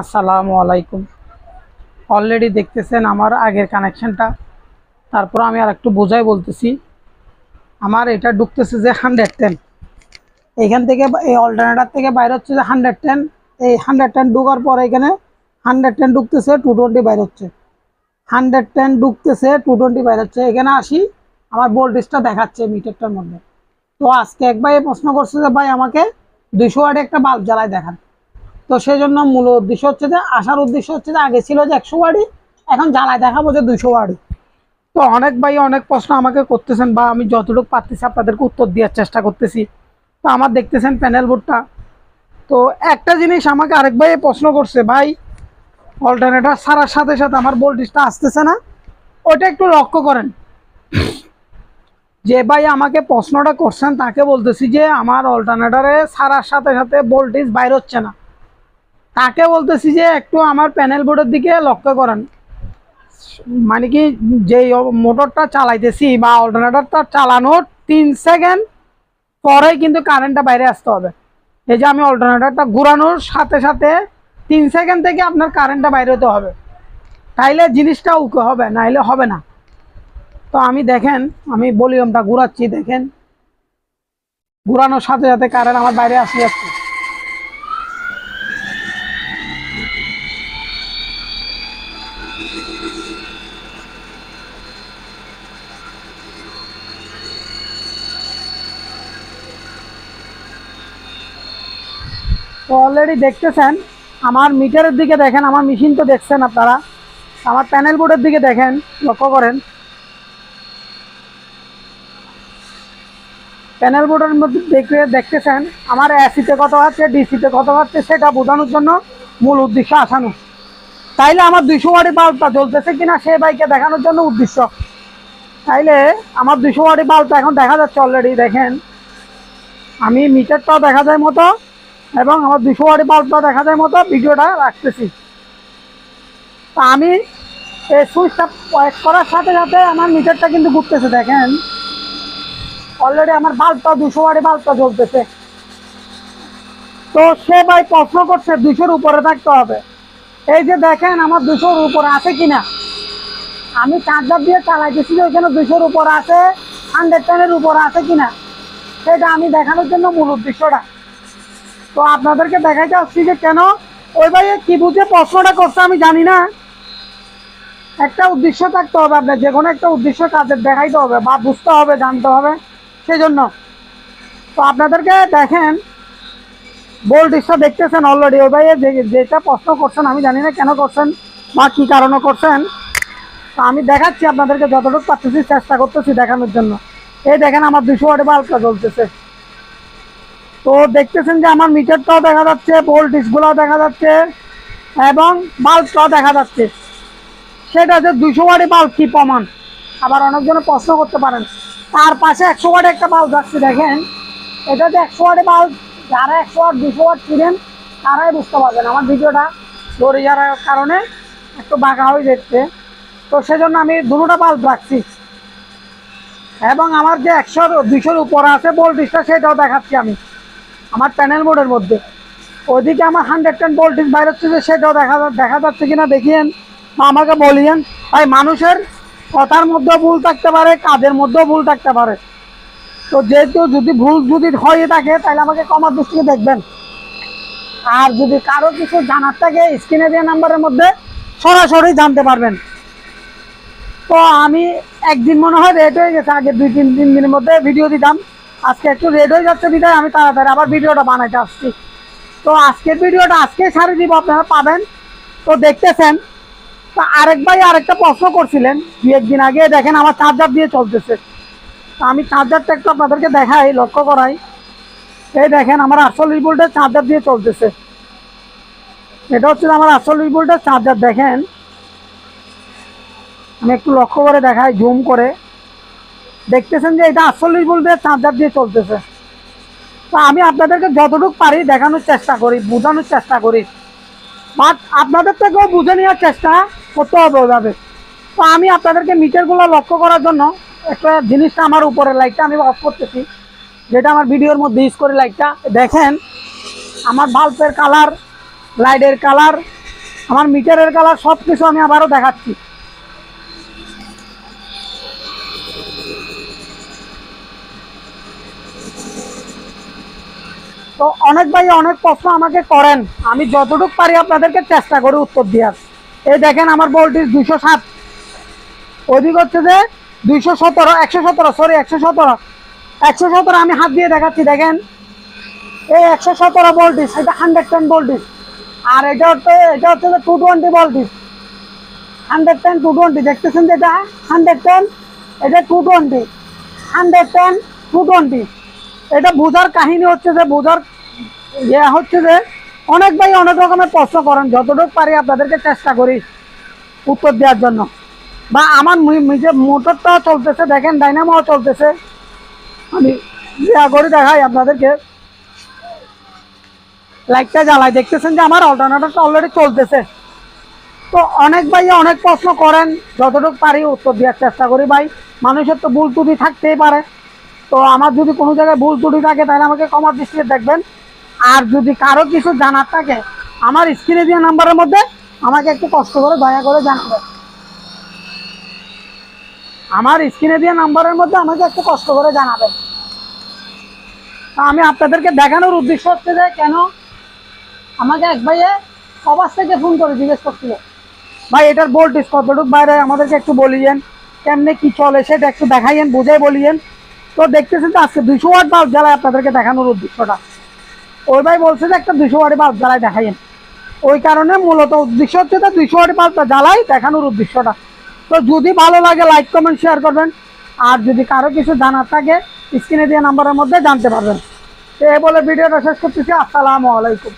আসসালামু আলাইকুম। অলরেডি দেখতেছেন আমার আগের কানেকশনটা তারপর আমি আর একটু বোঝাই বলতেছি। আমার এটা ঢুকতেছে যে হান্ড্রেড টেন এইখান থেকে এই অল্টারনেটার থেকে বাইরে হচ্ছে যে হান্ড্রেড টেন এই হান্ড্রেড টেন ঢুকার পর এখানে হান্ড্রেড টেন ঢুকতেছে টু টোয়েন্টি বাইরে হচ্ছে। হান্ড্রেড টেন ঢুকতেছে টু টোয়েন্টি বাইরে হচ্ছে। এখানে আসি, আমার ভোল্টেজটা দেখাচ্ছে মিটারটার মধ্যে। তো আজকে এক ভাই প্রশ্ন করছে যে, ভাই, আমাকে দুইশো ওয়াটে একটা বাল্ব জ্বালায় দেখান। তো সেই জন্য মূল উদ্দেশ্য হচ্ছে যে, আসার উদ্দেশ্য হচ্ছে যে, আগে ছিল যে একশো ওয়ার্ডই, এখন জ্বালায় দেখাবো যে দুইশো ওয়ার্ডই। তো অনেক ভাই অনেক প্রশ্ন আমাকে করতেছেন বা আমি যতটুকু পারতেছি আপনাদেরকে উত্তর দেওয়ার চেষ্টা করতেছি। তো আমার দেখতেছেন প্যানেল বোর্ডটা তো একটা জিনিস আমাকে আরেক ভাই প্রশ্ন করছে, ভাই অল্টারনেটার সারার সাথে সাথে আমার ভোল্টেজটা আসতেছে না ওটা একটু লক্ষ্য করেন। যে ভাই আমাকে প্রশ্নটা করছেন, তাকে বলতেছি যে, আমার অল্টারনেটারে সারার সাথে সাথে ভোল্টেজ বাইর হচ্ছে না। তাকে বলতেছি যে একটু আমার প্যানেল বোর্ডের দিকে লক্ষ্য করেন। মানে কি, যেই মোটরটা চালাইতেছি বা অল্টারনেটরটা চালানোর তিন সেকেন্ড পরেই কিন্তু কারেন্টটা বাইরে আসতে হবে। এই যে আমি অল্টারনেটরটা ঘুরানোর সাথে সাথে তিন সেকেন্ড থেকে আপনার কারেন্টটা বাইরে হতে হবে। তাইলে জিনিসটা উকে হবে, নাইলে হবে না। তো আমি দেখেন, আমি ভলিউমটা ঘুরাচ্ছি, দেখেন। ঘুরানোর সাথে সাথে কারেন্ট আমার বাইরে আসে যাচ্ছে। অলরেডি দেখতেছেন, আমার মিটারের দিকে দেখেন, আমার মেশিন তো দেখছেন আপনারা। আমার প্যানেল বোর্ডের দিকে দেখেন, লক্ষ্য করেন। প্যানেল বোর্ডের মধ্যে দেখে দেখতেছেন, আমার এসিতে কত আছে ডিসিতে কত আছে, সেটা বোঝানোর জন্য মূল উদ্দেশ্য আসানো। তাইলে আমার দুইশো ওয়াটি বাল্বটা জ্বলতেছে কিনা সে বাইকে দেখানোর জন্য উদ্দেশ্য। তাইলে আমার দুইশো ওয়াটি বাল্বটা এখন দেখা যাচ্ছে অলরেডি দেখেন। আমি মিটারটাও দেখা যায় মতো এবং আমার দুশো ওয়াটি বাল্বটা দেখা যায় মতো, ভিডিওটা রাখতেছি। তা আমি এই সুইচটা প্রয়োগ করার সাথে সাথে আমার মিটারটা কিন্তু ঘুরতেছে, দেখেন। অলরেডি আমার বাল্বটা দুশো ওয়াটি বাল্বটা জ্বলতেছে। তো সে ভাই প্রশ্ন করছে দুশোর উপরে থাকতে হবে। এই যে দেখেন আমার দুশোর উপরে আছে কিনা? আমি চার্জার দিয়ে চালাইতেছি যে ওইখানে দুশোর উপরে আছে হান্ড্রেড টেনের উপরে আছে কিনা? সেটা আমি দেখানোর জন্য মূল উদ্দেশ্যটা। তো আপনাদেরকে দেখাইতে আসছি যে কেন? ওই ভাই কি বুঝে প্রশ্নটা করছে আমি জানি না। একটা উদ্দেশ্য থাকতে হবে আপনার, যে কোনো একটা উদ্দেশ্য কাজের দেখাইতে হবে বা বুঝতে হবে, জানতে হবে সেই জন্য তো আপনাদেরকে দেখেন বোল্ডিসটা দেখতেছেন অলরেডি ওই ভাই যেটা প্রশ্ন করছেন, আমি জানি না কেন করছেন বা কী কারণে করছেন। তো আমি দেখাচ্ছি আপনাদেরকে, যতটুকু পারতেছি, চেষ্টা করতেছি দেখানোর জন্য। এই দেখেন, আমার দুশো ওয়াটে বাল্বটা জ্বলতেছে। তো দেখতেছেন যে, আমার মিটারটাও দেখা যাচ্ছে ভোল্টেজগুলোও দেখা যাচ্ছে, এবং বাল্বটাও দেখা যাচ্ছে। সেটা যে দুশো ওয়াটে বাল্ব কি প্রমাণ? আবার অনেকজনে প্রশ্ন করতে পারেন। তার পাশে একশো ওয়াটে একটা বাল্ব যাচ্ছে দেখেন। এটা যে একশো ওয়াটে বাল্ব যারা একশো ওয়াট দুশো ওয়াট ছিলেন তারাই বুঝতে পারবেন। আমার ভিডিওটা দৌড়ে যাওয়ার কারণে একটু বাঁকা হয়ে যাচ্ছে। তো সেজন্য আমি দুটোটা বাল্ব রাখছি। এবং আমার যে একশো দুশোর উপরে আছে ভোল্টেজটা সেটাও দেখাচ্ছি আমি আমার প্যানেল বোর্ডের মধ্যে। ওইদিকে আমার হান্ড্রেড টেন ভোল্টেজ বাইরে হচ্ছে যে, সেটাও দেখা দেখা যাচ্ছে কিনা দেখিয়েন বা আমাকে বলিয়েন। ভাই, মানুষের কথার মধ্যেও ভুল থাকতে পারে, কাজের মধ্যেও ভুল থাকতে পারে। তো যেহেতু যদি ভুল যদি হয়ে থাকে, তাহলে আমাকে কমার দৃষ্টিতে দেখবেন। আর যদি কারও কিছু জানার থাকে, স্ক্রিনে দেওয়া নাম্বারের মধ্যে সরাসরি জানতে পারবেন। তো আমি একদিন মনে হয় রেড হয়ে গেছে, আগে দুই তিন তিন দিনের মধ্যে ভিডিও দিতাম। আজকে একটু রেড হয়ে যাচ্ছে বিদায় আমি তাড়াতাড়ি আবার ভিডিওটা বানাইতে আসছি। তো আজকের ভিডিওটা আজকে ছাড়ে দিব, আপনারা পাবেন। তো দেখতেছেন, তো আরেক ভাই আরেকটা প্রশ্ন করছিলেন দু একদিন আগে। দেখেন, আমার চার্জার দিয়ে চলতেছে। আমি চার্জারটা একটু আপনাদেরকে দেখাই, লক্ষ্য করাই। এই দেখেন, আমার আটচল্লিশ ভোল্টের চার্জার দিয়ে চলতেছে। এটা হচ্ছে আমার আটচল্লিশ ভোল্টের চার্জার দেখেন। আমি একটু লক্ষ্য করে দেখাই জুম করে। দেখতেছেন যে এটা আটচল্লিশ ভোল্টের চার্জার দিয়ে চলতেছে। তো আমি আপনাদেরকে যতটুকু পারি দেখানোর চেষ্টা করি, বোঝানোর চেষ্টা করি। বাট আপনাদের থেকেও বুঝে নেওয়ার চেষ্টা করতে হবে ওভাবে তো আমি আপনাদেরকে মিটারগুলো লক্ষ্য করার জন্য একটা জিনিসটা আমার উপরে লাইটটা আমি অফ করতেছি, যেটা আমার ভিডিওর মধ্যে ইউজ করে লাইটটা দেখেন, আমার বাল্বের কালার লাইটের কালার আমার মিটারের কালার সব কিছু আমি আবারও দেখাচ্ছি। তো অনেক ভাই, অনেক প্রশ্ন আমাকে করেন। আমি যতটুকু পারি আপনাদেরকে চেষ্টা করি উত্তর দেওয়ার। এই দেখেন, আমার ভোল্টেজ দুশো সাত ওইদিক হচ্ছে যে দুইশো সতেরো, একশো সতেরো সরি একশো সতেরো। একশো সতেরো আমি হাত দিয়ে দেখাচ্ছি, দেখেন। এই একশো সতেরো ভোল্টেজ এটা হান্ড্রেড টেন ভোল্টেজ আর এটা হচ্ছে এটা হচ্ছে two twenty voltage hundred ten two twenty দেখতেছেন যেটা? হান্ড্রেড টেন এটা two twenty hundred ten two twenty এটা বোঝার কাহিনী হচ্ছে যে বোঝার ইয়ে হচ্ছে যে, অনেক ভাই অনেক রকমের প্রশ্ন করেন, যতটুকু পারি আপনাদেরকে চেষ্টা করি উত্তর দেওয়ার জন্য। বা আমার মি- নিজের মোটরটাও চলতেছে, দেখেন ডাইনামোও চলতেছে। আমি ইয়া করে দেখাই আপনাদেরকে। লাইটটা জ্বালাই, দেখতেছেন যে আমার অল্টারনেটরটা অলরেডি চলতেছে। তো অনেক ভাই অনেক প্রশ্ন করেন, যতটুকু পারি উত্তর দেওয়ার চেষ্টা করি ভাই। মানুষের তো ভুল ত্রুটি থাকতেই পারে। তো আমার যদি কোনো জায়গায় ভুল ত্রুটি থাকে, তাহলে আমাকে কমার দৃষ্টিতে দেখবেন। আর যদি কারও কিছু জানার থাকে, আমার স্ক্রিনে দেওয়া নাম্বারের মধ্যে আমাকে একটু কষ্ট করে দয়া করে জানাবেন। আমার স্ক্রিনে দেওয়া নাম্বারের মধ্যে আমাকে একটু কষ্ট করে জানাবেন। আমি আপনাদেরকে দেখানোর উদ্দেশ্য হচ্ছে যে কেন আমাকে এক ভাইয়ে সবার থেকে ফোন করে জিজ্ঞেস করছিল। ভাই, এটার ভোল্টেজ কতটুকু? বাইরে আমাদেরকে একটু বলিয়েন, কেমনে কি চলে সেটা একটু দেখাইয়েন, বুঝাই বলিয়েন। তো দেখতেছেন তো আজকে দুশো ওয়াট বাল্ব জ্বালায় আপনাদেরকে দেখানোর উদ্দেশ্যটা। ওই ভাই বলছে যে একটা দুশো ওয়াট বাল্ব জ্বালায় দেখাইয়েন। ওই কারণে মূলত উদ্দেশ্য হচ্ছে যে দুশো ওয়াট বাল্বটা জ্বালাই দেখানোর উদ্দেশ্যটা। তো যদি ভালো লাগে লাইক কমেন্ট শেয়ার করবেন। আর যদি কারও কিছু জানার থাকে স্ক্রিনে দিয়ে নাম্বারের মধ্যে জানতে পারবেন। তো এই বলে ভিডিওটা শেষ করতেছি। আসসালামু আলাইকুম।